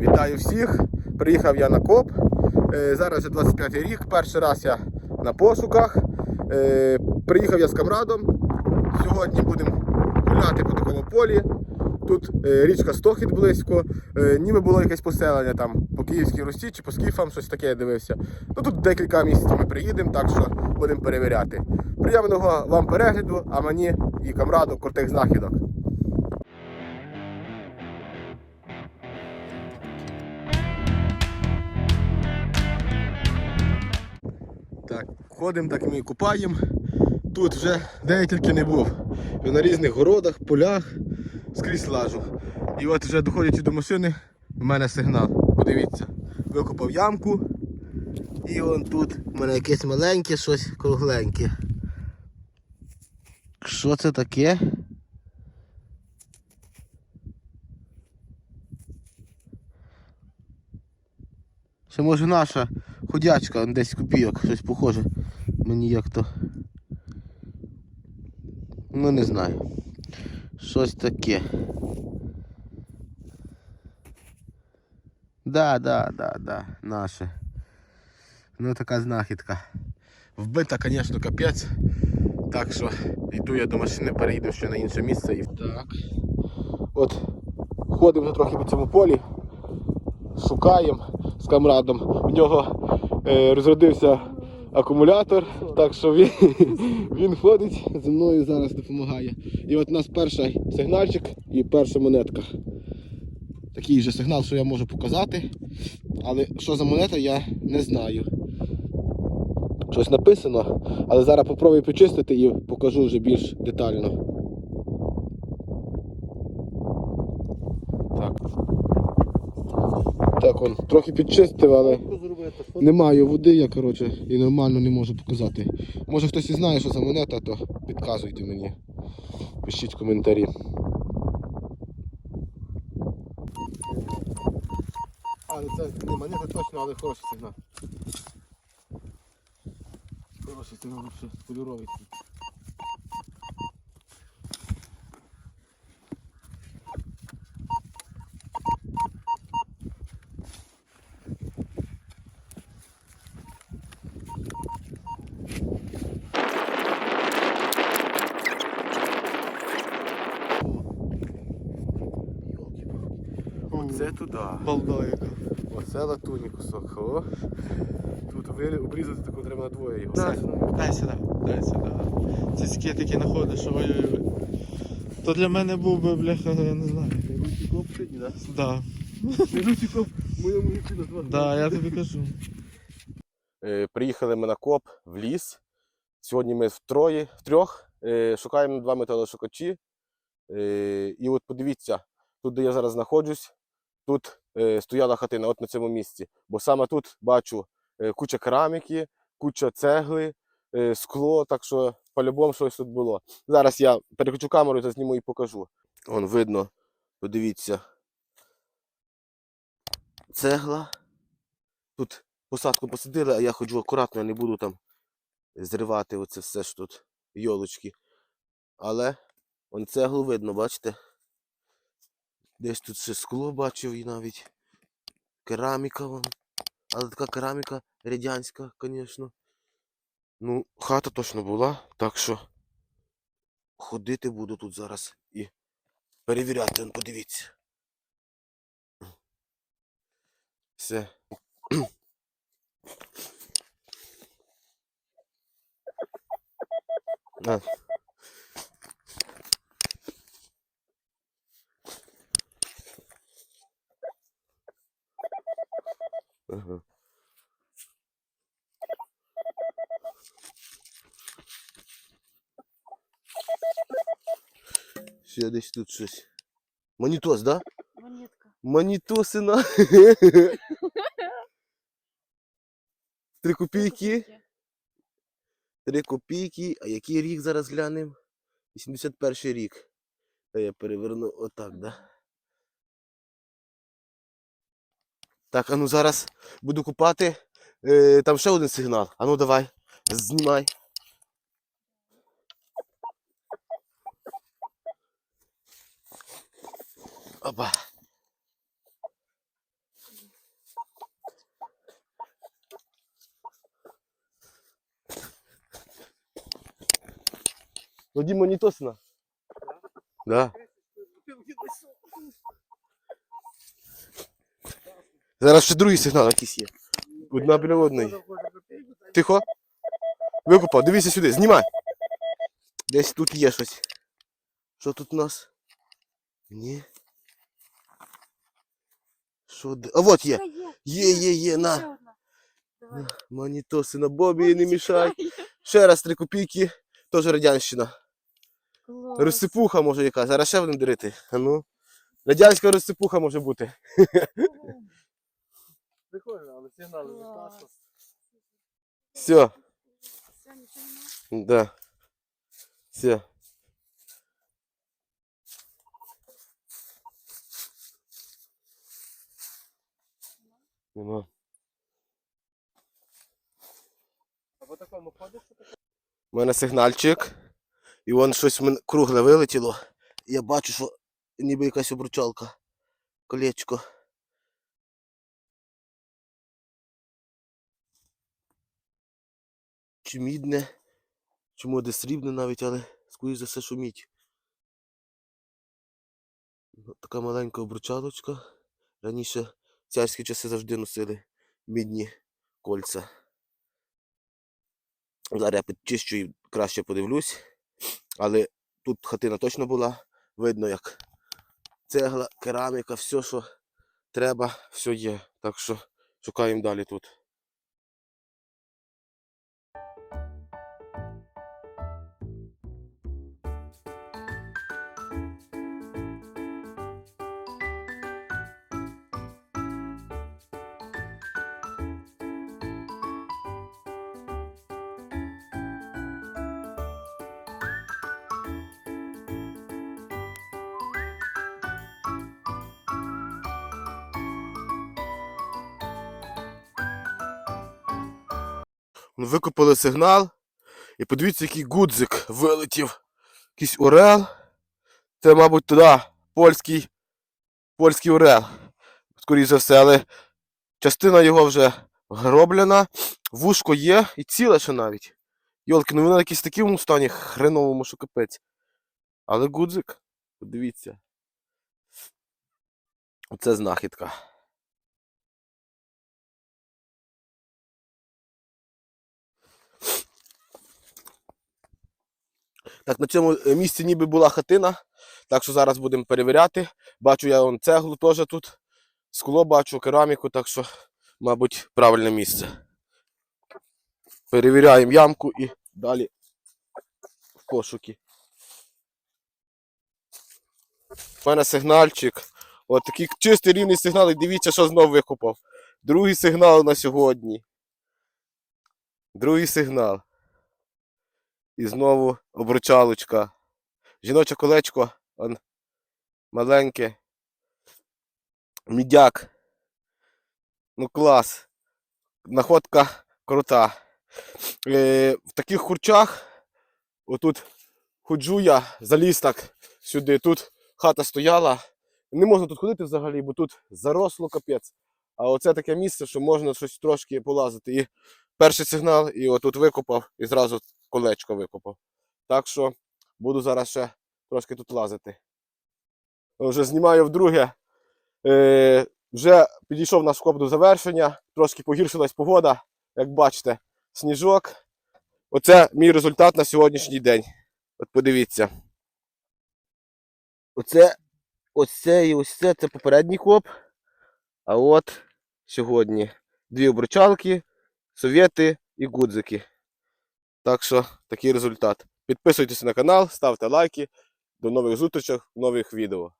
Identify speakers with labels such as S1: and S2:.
S1: Вітаю всіх! Приїхав я на коп. Е, Зараз вже 25 й рік. Перший раз я на пошуках. Е, Приїхав я з камрадом. Сьогодні будемо гуляти по такому полі. Тут е, річка Стохід близько. Ніби було якесь поселення там по Київській Русі чи по скіфам, щось таке я дивився. Ну тут декілька місяців ми приїдемо, так що будемо перевіряти. Приємного вам перегляду, а мені і камраду крутих знахідок. Так, ходимо, так ми купаємо. Тут вже де я не був. Вже на різних городах, полях, скрізь лажу. І от вже доходячи до машини, в мене сигнал. Подивіться. Викопав ямку. І он тут в мене якесь маленьке, щось кругленьке. Що це таке? Це може наша ходячка, десь копійок, щось похоже. Мені як то. Ну не знаю. Щось таке. Да, да, да, да, наше. Ну така знахідка. Вбита, звісно, капець. Так що йду я до машини, переїду ще на інше місце і. Так. От ходимо трохи по цьому полі, шукаємо з камрадом. В нього е, розродився акумулятор, так що він, він ходить зі мною зараз допомагає. І от у нас перший сигнальчик і перша монетка. Такий же сигнал, що я можу показати. Але що за монета, я не знаю. Щось написано, але зараз попробую почистити і покажу вже більш детально. Так, он трохи підчистив, але немає води, я коротше, і нормально не можу показати. Може хтось і знає, що за монета, то підказуйте мені. Пишіть коментарі. Але це не монета точно, але хороший сигнал. Хороший сигнал кольоровий. Оце туди.
S2: Балда яка.
S1: Оце латунні кусок. О. Тут обрізати таку треба на двоє його.
S2: Дай, дай сюди, дай сюди. Ці скетики знаходиш, ой-ой-ой. То для мене був би, бляха, я не знаю.
S1: Руці коп сьогодні, так?
S2: Да.
S1: Руці коп моєму віці на
S2: Да, я тобі кажу.
S1: Е, Приїхали ми на коп в ліс. Сьогодні ми втроє, втрьох е, шукаємо два металошукачі. Е, І от подивіться, тут, де я зараз знаходжусь, тут е, стояла хатина, от на цьому місці. Бо саме тут бачу е, куча кераміки, куча цегли, е, скло, так що по-любому щось тут було. Зараз я переключу камеру, зазніму і покажу. Вон видно, подивіться. Цегла. Тут посадку посадили, а я ходжу акуратно, я не буду там зривати оце все ж тут йолочки. Але вон цеглу видно, бачите? Десь тут ще скло бачив і навіть кераміка вон. Але така кераміка радянська, звісно. Ну, хата точно була, так що ходити буду тут зараз і перевіряти, он подивіться. Все. На. Ще десь тут щось. Монітос, да?
S3: Монетка.
S1: Монітосина. Три копійки. Три копійки. А який рік зараз глянемо? 81 рік. Та я переверну отак, да? Так, а ну зараз буду купати. Е, там ще один сигнал. А ну давай, знімай. Опа. Ну, Владимир Нитосина? Да. Зараз ще другий сигнал якийсь є. Одна біля одної. Тихо. Викопав, дивіться сюди, знімай. Десь тут є щось. Що тут у нас? Ні. Що де? А от є. Є, є, є, на.
S3: Давай.
S1: Монітоси на Бобі, не мішай. Ще раз три копійки. Теж радянщина. Розсипуха може яка. Зараз ще будемо дирити. А ну. Радянська розсипуха може бути.
S2: Прикольно, але сигнали не
S3: Клас.
S2: класно.
S1: Все.
S3: Все, нічого нема?
S1: Да. Все. Нема.
S2: А по такому ходиш?
S1: У мене сигнальчик. І вон щось мене кругле вилетіло. І Я бачу, що ніби якась обручалка. Колечко. Чи мідне, чи може срібне навіть, але скоріш за все. Ну, Така маленька обручалочка. Раніше царські часи завжди носили мідні кольця. Зараз я підчищу і краще подивлюсь. Але тут хатина точно була. Видно, як цегла, кераміка, все, що треба, все є. Так що шукаємо далі тут. Викопали сигнал. І подивіться, який гудзик вилетів. Якийсь орел. Це, мабуть, туди польський, польський орел. Скоріше за все, але частина його вже гроблена, вушко є і ціле ще навіть. Йолки, ну він на якийсь такому стані хреновому, що капець. Але гудзик, подивіться. Оце знахідка. Так, на цьому е, місці ніби була хатина. Так що зараз будемо перевіряти. Бачу я вон цеглу теж тут. Скло бачу, кераміку, так що, мабуть, правильне місце. Перевіряємо ямку і далі в пошуки. У мене сигнальчик. От такий чистий рівний сигнал, і дивіться, що знов викопав. Другий сигнал на сьогодні. Другий сигнал. І знову обручалочка. Жіноче колечко, он, маленьке. Мідяк. Ну клас. Находка крута. Е, в таких курчах, отут ходжу я, заліз так сюди. Тут хата стояла. Не можна тут ходити взагалі, бо тут заросло капець. А оце таке місце, що можна щось трошки полазити. І перший сигнал, і отут викопав, і зразу колечко викопав. Так що буду зараз ще трошки тут лазити. Вже знімаю вдруге. Е, вже підійшов наш коп до завершення, трошки погіршилась погода, як бачите, сніжок. Оце мій результат на сьогоднішній день. От подивіться. Оце, ось і ось це, це попередній коп. А от сьогодні дві обручалки, совєти і гудзики. Так що такий результат. Підписуйтесь на канал, ставте лайки. До нових зустрічей нових відео.